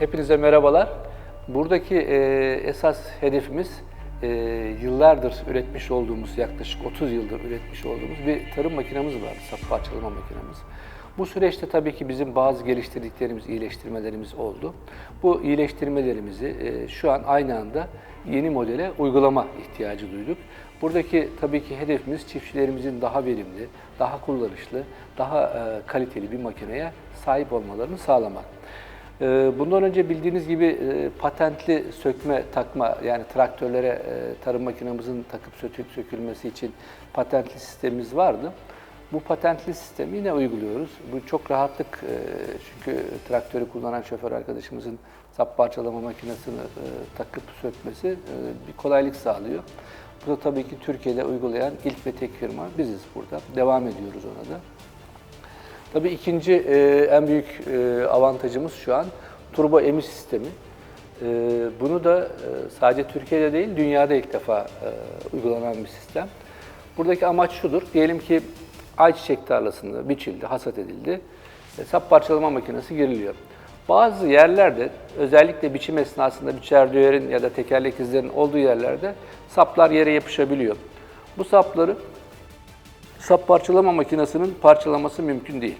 Hepinize merhabalar. Buradaki e, esas hedefimiz e, yıllardır üretmiş olduğumuz, yaklaşık 30 yıldır üretmiş olduğumuz bir tarım makinemiz var, sap parçalama makinemiz. Bu süreçte tabii ki bizim bazı geliştirdiklerimiz, iyileştirmelerimiz oldu. Bu iyileştirmelerimizi e, şu an aynı anda yeni modele uygulama ihtiyacı duyduk. Buradaki tabii ki hedefimiz çiftçilerimizin daha verimli, daha kullanışlı, daha e, kaliteli bir makineye sahip olmalarını sağlamak. Ee, Bundan önce bildiğiniz gibi e, patentli sökme takma yani traktörlere e, tarım makinemizin takıp sökül sökülmesi için patentli sistemimiz vardı. Bu patentli sistemi yine uyguluyoruz. Bu çok rahatlık e, çünkü traktörü kullanan şoför arkadaşımızın sap parçalama makinesini takıp sökmesi bir kolaylık sağlıyor. Bu da tabii ki Türkiye'de uygulayan ilk ve tek firma biziz burada. Devam ediyoruz ona da. Tabii ikinci e, en büyük e, avantajımız şu an turbo emiş sistemi. E, bunu da e, sadece Türkiye'de değil, dünyada ilk defa e, uygulanan bir sistem. Buradaki amaç şudur, diyelim ki ayçiçek tarlasında biçildi, hasat edildi, e, sap parçalama makinesi giriliyor. Bazı yerlerde, özellikle biçim esnasında biçer döyerin ya da tekerlek izlerinin olduğu yerlerde saplar yere yapışabiliyor. Bu sapları Sap parçalama makinesinin parçalaması mümkün değil.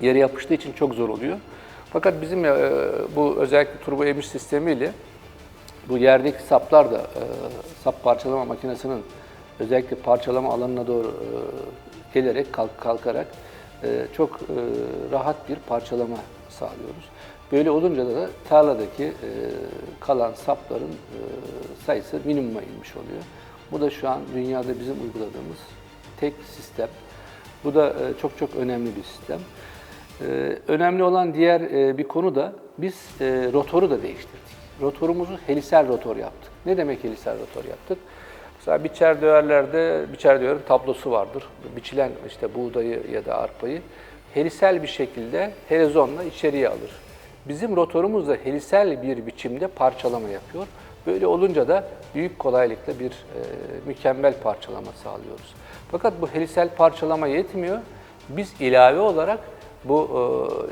Yere yapıştığı için çok zor oluyor. Fakat bizim e, bu özellikle turbo emiş sistemiyle bu yerdeki saplar da e, sap parçalama makinesinin özellikle parçalama alanına doğru e, gelerek kalk, kalkarak e, çok e, rahat bir parçalama sağlıyoruz. Böyle olunca da tarladaki e, kalan sapların e, sayısı minimuma inmiş oluyor. Bu da şu an dünyada bizim uyguladığımız tek sistem. Bu da e, çok çok önemli bir sistem. E, Önemli olan diğer e, bir konu da biz rotoru da değiştirdik. Rotorumuzu helisel rotor yaptık. Ne demek helisel rotor yaptık? Mesela biçer döverlerde, biçer döverin tablosu vardır. Biçilen işte buğdayı ya da arpayı helisel bir şekilde helezonla içeriye alır. Bizim rotorumuz da helisel bir biçimde parçalama yapıyor. Böyle olunca da büyük kolaylıkla bir e, mükemmel parçalama sağlıyoruz. Fakat bu helisel parçalama yetmiyor. Biz ilave olarak bu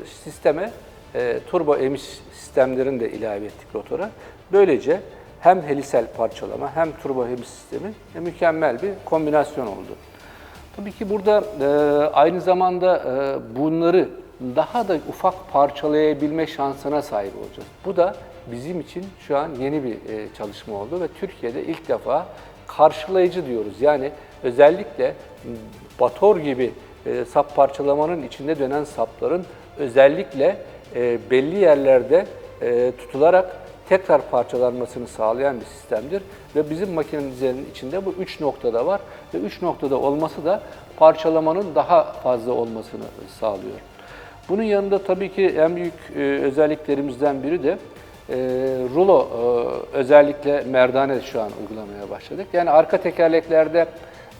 e, sisteme e, turbo emiş sistemlerini de ilave ettik rotora. Böylece hem helisel parçalama hem turbo emiş sistemi e, mükemmel bir kombinasyon oldu. Tabii ki burada e, aynı zamanda e, bunları daha da ufak parçalayabilme şansına sahip olacağız. Bu da bizim için şu an yeni bir e, çalışma oldu ve Türkiye'de ilk defa karşılayıcı diyoruz. Yani özellikle bator gibi e, sap parçalamanın içinde dönen sapların özellikle e, belli yerlerde tutularak tekrar parçalanmasını sağlayan bir sistemdir. Ve bizim makinemizin içinde bu üç noktada var ve üç noktada olması da parçalamanın daha fazla olmasını sağlıyor. Bunun yanında tabii ki en büyük özelliklerimizden biri de e, rulo e, özellikle merdane şu an uygulamaya başladık. Yani arka tekerleklerde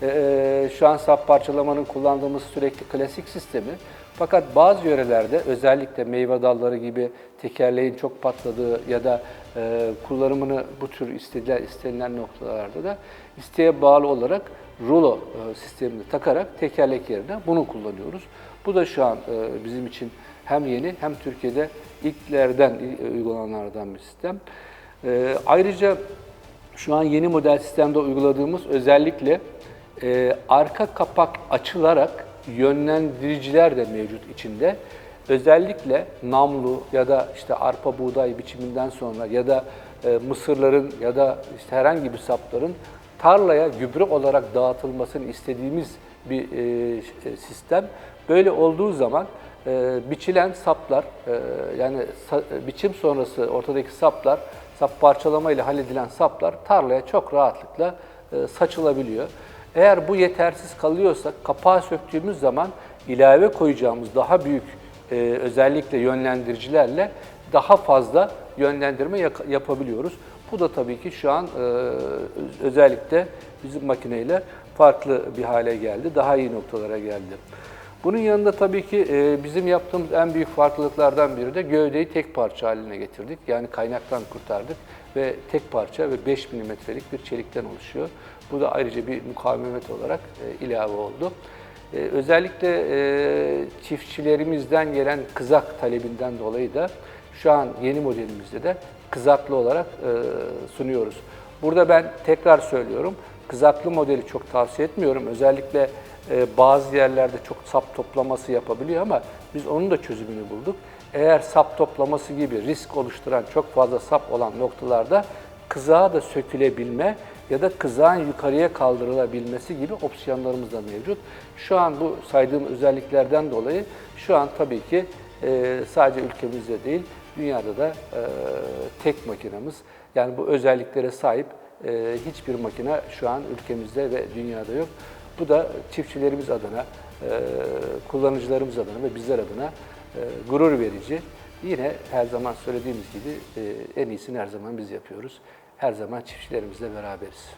e, şu an sap parçalamanın kullandığımız sürekli klasik sistemi fakat bazı yörelerde özellikle meyve dalları gibi tekerleğin çok patladığı ya da e, kullanımını bu tür istediler, istenilen noktalarda da isteğe bağlı olarak rulo e, sistemini takarak tekerlek yerine bunu kullanıyoruz. Bu da şu an e, bizim için hem yeni hem Türkiye'de ilklerden e, uygulananlardan bir sistem. E, ayrıca şu an yeni model sistemde uyguladığımız özellikle e, arka kapak açılarak yönlendiriciler de mevcut içinde. Özellikle namlu ya da işte arpa buğday biçiminden sonra ya da e, mısırların ya da işte herhangi bir sapların tarlaya gübre olarak dağıtılmasını istediğimiz bir e, ş- sistem. Böyle olduğu zaman e, biçilen saplar e, yani sa- biçim sonrası ortadaki saplar sap parçalama ile halledilen saplar tarlaya çok rahatlıkla e, saçılabiliyor. Eğer bu yetersiz kalıyorsa kapağı söktüğümüz zaman ilave koyacağımız daha büyük e, özellikle yönlendiricilerle daha fazla yönlendirme yapabiliyoruz. Bu da tabii ki şu an e, öz- özellikle bizim makineyle farklı bir hale geldi. Daha iyi noktalara geldi. Bunun yanında tabii ki e, bizim yaptığımız en büyük farklılıklardan biri de gövdeyi tek parça haline getirdik. Yani kaynaktan kurtardık ve tek parça ve 5 milimetrelik bir çelikten oluşuyor. Bu da ayrıca bir mukavemet olarak e, ilave oldu. E, özellikle çiftçilerimizden gelen kızak talebinden dolayı da şu an yeni modelimizde de kızaklı olarak sunuyoruz. Burada ben tekrar söylüyorum, kızaklı modeli çok tavsiye etmiyorum. Özellikle e, bazı yerlerde çok sap toplaması yapabiliyor ama biz onun da çözümünü bulduk. Eğer sap toplaması gibi risk oluşturan çok fazla sap olan noktalarda kızağa da sökülebilme ya da kızağın yukarıya kaldırılabilmesi gibi opsiyonlarımız da mevcut. Şu an bu saydığım özelliklerden dolayı şu an tabii ki e, sadece ülkemizde değil, dünyada da e, tek makinamız. Yani bu özelliklere sahip e, hiçbir makine şu an ülkemizde ve dünyada yok. Bu da çiftçilerimiz adına, e, kullanıcılarımız adına ve bizler adına e, gurur verici. Yine her zaman söylediğimiz gibi e, en iyisini her zaman biz yapıyoruz. Her zaman çiftçilerimizle beraberiz.